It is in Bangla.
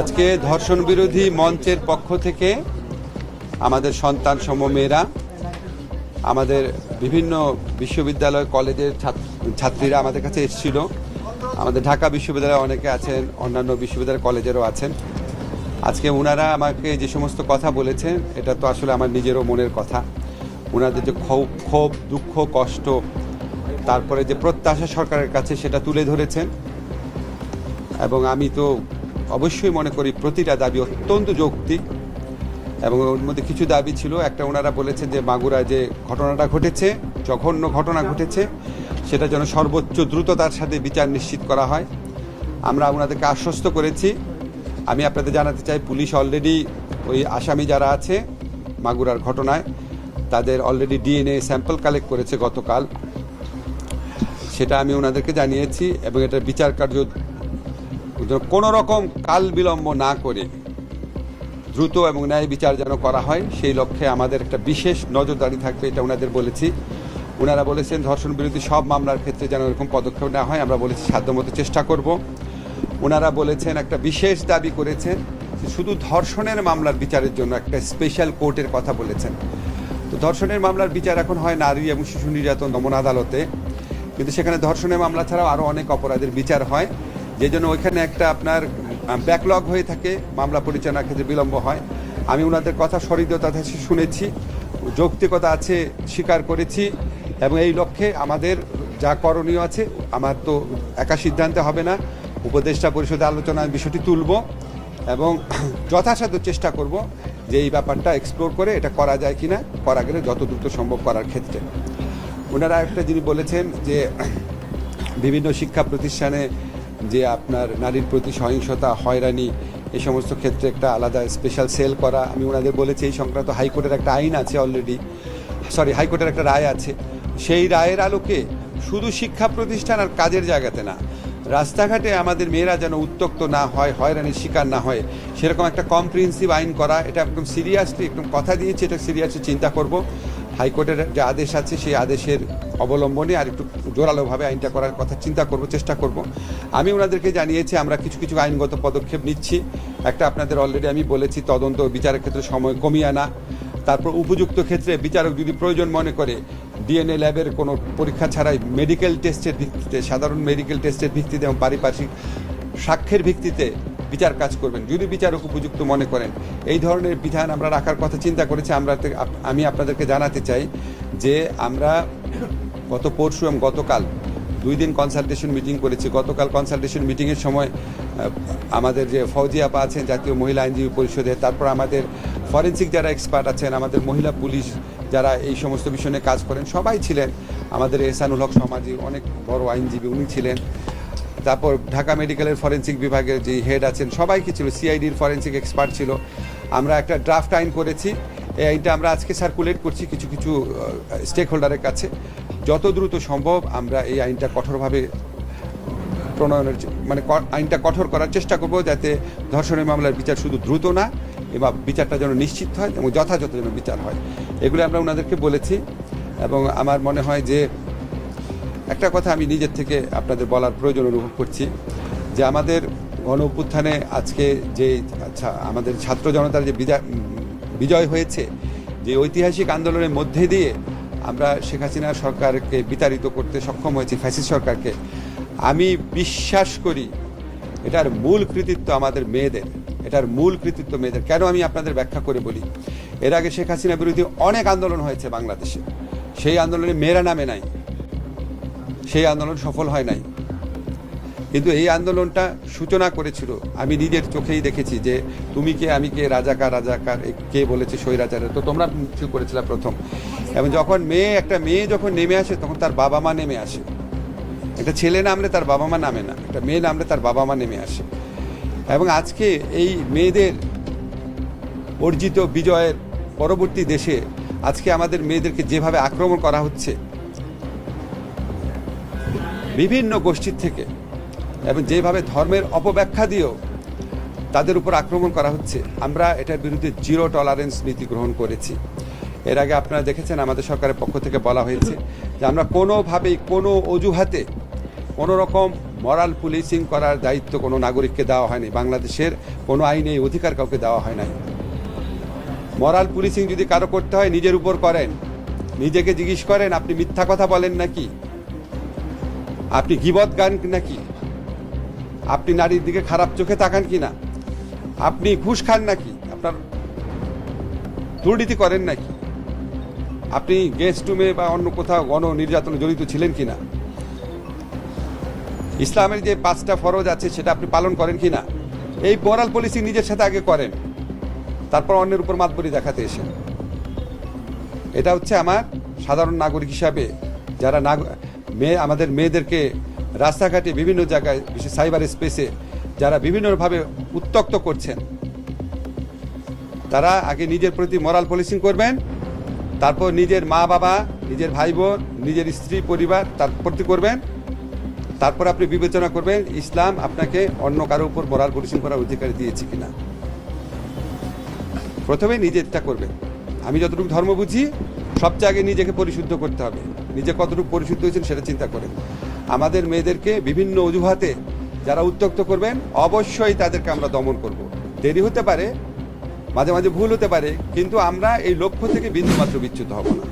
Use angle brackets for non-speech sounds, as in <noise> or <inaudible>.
আজকে ধর্ষণ বিরোধী মঞ্চের পক্ষ থেকে আমাদের সন্তান সম মেয়েরা, আমাদের বিভিন্ন বিশ্ববিদ্যালয় কলেজের ছাত্রীরা আমাদের কাছে এসেছিল। আমাদের ঢাকা বিশ্ববিদ্যালয়ে অনেকে আছেন, অন্যান্য বিশ্ববিদ্যালয় কলেজেরও আছেন। আজকে ওনারা আমাকে যে সমস্ত কথা বলেছেন, এটা তো আসলে আমার নিজেরও মনের কথা। ওনাদের যে ক্ষোভ ক্ষোভ, দুঃখ, কষ্ট, তারপরে যে প্রত্যাশা সরকারের কাছে সেটা তুলে ধরেছেন। এবং আমি তো অবশ্যই মনে করি প্রতিটা দাবি অত্যন্ত যৌক্তিক এবং ওর মধ্যে কিছু দাবি ছিল। একটা ওনারা বলেছেন যে, মাগুরা যে ঘটনাটা ঘটেছে, জঘন্য ঘটনা ঘটেছে, সেটা যেন সর্বোচ্চ দ্রুততার সাথে বিচার নিশ্চিত করা হয়। আমরা ওনাদেরকে আশ্বস্ত করেছি। আমি আপনাদের জানাতে চাই, পুলিশ অলরেডি ওই আসামি যারা আছে মাগুরার ঘটনায়, তাদের অলরেডি ডিএনএ স্যাম্পল কালেক্ট করেছে গতকাল। সেটা আমি ওনাদেরকে জানিয়েছি এবং এটার বিচার কার্য কোনো রকম কাল বিলম্ব না করে দ্রুত এবং ন্যায় বিচার যেন করা হয়, সেই লক্ষ্যে আমাদের একটা বিশেষ নজরদারি থাকবে, এটা ওনাদের বলেছি। ওনারা বলেছেন ধর্ষণ বিরোধী সব মামলার ক্ষেত্রে যেন এরকম পদক্ষেপ নেওয়া হয়, আমরা বলেছি সাধ্যমতো চেষ্টা করব। ওনারা বলেছেন একটা বিশেষ দাবি করেছেন শুধু ধর্ষণের মামলার বিচারের জন্য একটা স্পেশাল কোর্টের কথা বলেছেন। তো ধর্ষণের মামলার বিচার এখন হয় নারী এবং শিশু নির্যাতন দমন আদালতে, কিন্তু সেখানে ধর্ষণের মামলা ছাড়াও আরও অনেক অপরাধের বিচার হয়। যে জন্য ওইখানে একটা আপনার ব্যাকলগ হয়ে থাকে, মামলা পরিচালনার ক্ষেত্রে বিলম্ব হয়। আমি ওনাদের কথা থেকে শুনেছি, যৌক্তিকতা আছে, স্বীকার করেছি, এবং এই লক্ষ্যে আমাদের যা করণীয় আছে, আমার তো একা সিদ্ধান্তে হবে না। উপদেষ্টা পরিষদে আলোচনায় বিষয়টি তুলব এবং <clears throat> যথাসাধ্য চেষ্টা করব যে এই ব্যাপারটা এক্সপ্লোর করে এটা করা যায় কি না করা গেলে যত দ্রুত সম্ভব করার ক্ষেত্রে। ওনারা একটা যিনি বলেছেন যে <clears throat> বিভিন্ন শিক্ষা প্রতিষ্ঠানে যে আপনার নারীর প্রতি সহিংসতা, হয়রানি এই সমস্ত ক্ষেত্রে একটা আলাদা স্পেশাল সেল করা। আমি ওনাদের বলেছি, এই সংক্রান্ত হাইকোর্টের একটা আইন আছে অলরেডি সরি হাইকোর্টের একটা রায় আছে। সেই রায়ের আলোকে শুধু শিক্ষা প্রতিষ্ঠান আর কাজের জায়গাতে না, রাস্তাঘাটে আমাদের মেয়েরা যেন উত্তক্ত না হয়, হয়রানির শিকার না হয়, সেরকম একটা কম্প্রিহেন্সিভ আইন করা, এটা একদম সিরিয়াসলি একদম কথা দিয়েছি, এটা সিরিয়াসলি চিন্তা করব। হাইকোর্টের যে আদেশ আছে, সেই আদেশের অবলম্বনে আর একটু জোরালোভাবে আইনটা করার কথা চিন্তা করব, চেষ্টা করব। আমি ওনাদেরকে জানিয়েছি, আমরা কিছু কিছু আইনগত পদক্ষেপ নিচ্ছি। একটা আপনাদের অলরেডি আমি বলেছি, তদন্ত বিচারের ক্ষেত্রে সময় কমিয়ে আনা। তারপর উপযুক্ত ক্ষেত্রে বিচারক যদি প্রয়োজন মনে করে, ডিএনএ ল্যাবের কোনো পরীক্ষা ছাড়াই মেডিকেল টেস্টের ভিত্তিতে, সাধারণ মেডিকেল টেস্টের ভিত্তিতে এবং পারিপার্শ্বিক সাক্ষ্যের ভিত্তিতে বিচার কাজ করবেন। যদি বিচারক উপযুক্ত মনে করেন, এই ধরনের বিধান আমরা রাখার কথা চিন্তা করেছি। আমরা আমি আপনাদেরকে জানাতে চাই যে আমরা গত পরশু এবং গতকাল দুই দিন কনসালটেশন মিটিং করেছি। গতকাল কনসালটেশন মিটিংয়ের সময় আমাদের যে ফৌজি আপা আছেন, জাতীয় মহিলা আইনজীবী পরিষদে তারপর আমাদের ফরেন্সিক যারা এক্সপার্ট আছেন, আমাদের মহিলা পুলিশ যারা এই সমস্ত বিষয় কাজ করেন, সবাই ছিলেন। আমাদের এহসানুল হক সমাজি অনেক বড় আইনজীবী, উনি ছিলেন। তারপর ঢাকা মেডিকেলের ফরেন্সিক বিভাগের যে হেড আছেন সবাই কি ছিল, সিআইডির ফরেন্সিক এক্সপার্ট ছিল। আমরা একটা ড্রাফট আইন করেছি। এই আইনটা আমরা আজকে সার্কুলেট করছি কিছু কিছু স্টেক হোল্ডারের কাছে। যত দ্রুত সম্ভব আমরা এই আইনটা কঠোরভাবে প্রণয়নের মানে আইনটা কঠোর করার চেষ্টা করব যাতে ধর্ষণের মামলার বিচার শুধু দ্রুত না, এবং বিচারটা যেন নিশ্চিত হয় এবং যথাযথ যেন বিচার হয়। এগুলো আমরা ওনাদেরকে বলেছি এবং আমার মনে হয় যে একটা কথা আমি নিজের থেকে আপনাদের বলার প্রয়োজন অনুভব করছি যে আমাদের গণ অভ্যুত্থানে আজকে যে আচ্ছা আমাদের ছাত্র জনতার যে বিজয় হয়েছে, যে ঐতিহাসিক আন্দোলনের মধ্যে দিয়ে আমরা শেখ হাসিনা সরকারকে বিতাড়িত করতে সক্ষম হয়েছি, ফ্যাসিস্ট সরকারকে, আমি বিশ্বাস করি এটার মূল কৃতিত্ব আমাদের মেয়েদের, এটার মূল কৃতিত্ব মেয়েদের। কেন আমি আপনাদের ব্যাখ্যা করে বলি? এর আগে শেখ হাসিনা বিরোধী অনেক আন্দোলন হয়েছে বাংলাদেশে। সেই আন্দোলনে মেয়েরা নামে নাই। সেই আন্দোলন সফল হয় নাই। কিন্তু এই আন্দোলনটা সূচনা করেছিল। আমি নিজের চোখেই দেখেছি যে তুমি কে, আমি কে, রাজাকার রাজাকার কে বলেছে স্বৈরাচারে তো তোমরা মিছিল করেছিল প্রথম। এবং যখন মেয়ে, একটা মেয়ে যখন নেমে আসে, তখন তার বাবা মা নেমে আসে। একটা ছেলে নামলে তার বাবা মা নামে না, একটা মেয়ে নামলে তার বাবা মা নেমে আসে। এবং আজকে এই মেয়েদের অর্জিত বিজয়ের পরবর্তী দেশে আজকে আমাদের মেয়েদেরকে যেভাবে আক্রমণ করা হচ্ছে বিভিন্ন গোষ্ঠীর থেকে এবং যেভাবে ধর্মের অপব্যাখ্যা দিয়েও তাদের উপর আক্রমণ করা হচ্ছে, আমরা এটার বিরুদ্ধে জিরো টলারেন্স নীতি গ্রহণ করেছি। এর আগে আপনারা দেখেছেন, আমাদের সরকারের পক্ষ থেকে বলা হয়েছে যে আমরা কোনোভাবেই কোনো অজুহাতে কোনো রকম মরাল পুলিশিং করার দায়িত্ব কোনো নাগরিককে দেওয়া হয়নি। বাংলাদেশের কোনো আইনে অধিকার কাউকে দেওয়া হয় নাই। মরাল পুলিশিং যদি কারও করতে হয়, নিজের উপর করেন, নিজেকে জিজ্ঞেস করেন, আপনি মিথ্যা কথা বলেন নাকি? আপনি গিবত গান নাকি? আপনি নারীর দিকে খারাপ চোখে তাকান কি না আপনি ঘুষ খান নাকি? আপনার দুর্নীতি করেন নাকি? আপনি গেস্ট রুমে বা অন্য কোথাও গণ নির্যাতনে জড়িত ছিলেন কি না ইসলামের যে পাঁচটা ফরজ আছে, সেটা আপনি পালন করেন কি না এই মোরাল পলিসি নিজের সাথে আগে করেন। তারপর অন্যের উপর মাতবরি দেখাতে এসে এটা হচ্ছে আমার সাধারণ নাগরিক হিসাবে, যারা মেয়ে, আমাদের মেয়েদেরকে রাস্তাঘাটে বিভিন্ন জায়গায়, বিশেষ সাইবার স্পেসে যারা বিভিন্নভাবে উত্তক্ত করছেন, তারা আগে নিজের প্রতি মরাল পলিসিং করবেন, তারপর নিজের মা বাবা, নিজের ভাই বোন নিজের স্ত্রী পরিবার তার প্রতি করবেন, তারপর আপনি বিবেচনা করবেন ইসলাম আপনাকে অন্য কারও উপর মরাল পলিসিং করার অধিকার দিয়েছে কিনা। প্রথমে নিজেরটা করবেন। আমি যতটুকু ধর্ম বুঝি সবচেয়ে আগে নিজেকে পরিশুদ্ধ করতে হবে। নিজে কতটুকু পরিশুদ্ধ হয়েছেন সেটা চিন্তা করেন। আমাদের মেয়েদেরকে বিভিন্ন অজুহাতে যারা উত্তক্ত করবেন, অবশ্যই তাদেরকে আমরা দমন করব। দেরি হতে পারে, মাঝে মাঝে ভুল হতে পারে, কিন্তু আমরা এই লক্ষ্য থেকে বিন্দুমাত্র বিচ্যুত হব না।